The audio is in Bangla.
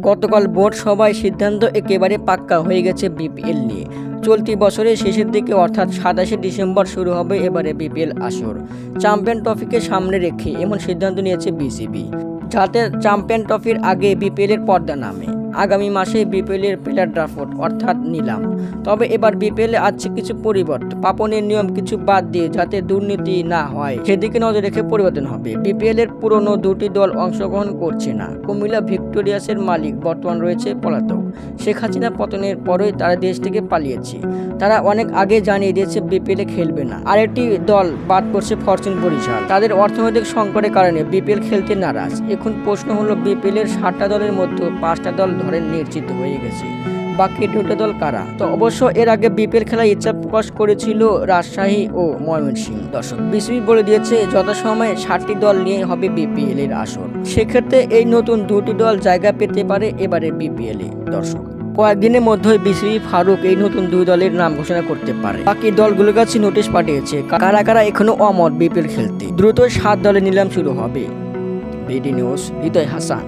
গতকাল বোর্ড সভায় সিদ্ধান্ত একেবারে পাক্কা হয়ে গেছে বিপিএল নিয়ে। চলতি বছরের শেষের দিকে অর্থাৎ সাতাশে ডিসেম্বর শুরু হবে এবারে বিপিএল আসর। চ্যাম্পিয়ন ট্রফিকে সামনে রেখে এমন সিদ্ধান্ত নিয়েছে বিসিবি। যাতে চ্যাম্পিয়ন ট্রফির আগে বিপিএলের পর্দা নামে। আগামী মাসে বিপিএল এর প্লেয়ার ড্রাফট অর্থাৎ নিলাম। তবে এবার বিপিএল আছে কিছু পরিবর্তন। পাপনের নিয়ম কিছু বাদ দিয়ে যাতে দুর্নীতি না হয়, সেদিকে নজর রেখে পরিবর্তন হবে। বিপিএল এর পুরনো দুটি দল অংশগ্রহণ করছে না। কুমিল্লা ভিক্টোরিয়াসের মালিক বর্তমান রয়েছে পলাতক। শেখ হাসিনা পতনের পরেই তারা দেশ থেকে পালিয়েছে। তারা অনেক আগে জানিয়ে দিয়েছে বিপিএল খেলবে না। আরেকটি দল বাদ পড়ছে ফরচুন বরিশাল। তাদের অর্থনৈতিক সংকটের কারণে বিপিএল খেলতে নারাজ। এখন প্রশ্ন হলো বিপিএল এর সাতটা দলের মধ্যে পাঁচটা দল ধরেন নিশ্চিত হয়ে গেছে। বাকি দুটো দল কারা? তো অবশ্য এর আগে বিপিএল খেলায় ইচ্ছা প্রকাশ করেছিল রাজশাহী ও ময়মনসিংহ। দর্শক, বিসিবি বলে দিয়েছে, যথাসময়ে ষাটটি দল নিয়ে হবে বিপিএল এর আসর। সেক্ষেত্রে এই নতুন দুটি দল জায়গা পেতে পারে এবারে বিপিএল এ। দর্শক, কয়েকদিনের মধ্যেই বিসিবি, ফারুক এই নতুন দুই দলের নাম ঘোষণা করতে পারে। বাকি দলগুলোর কাছে নোটিশ পাঠিয়েছে, কারা কারা এখনও অমর বিপিএল খেলতে? দ্রুত সাত দলে নিলাম শুরু হবে। BD news, Hriday Hasan.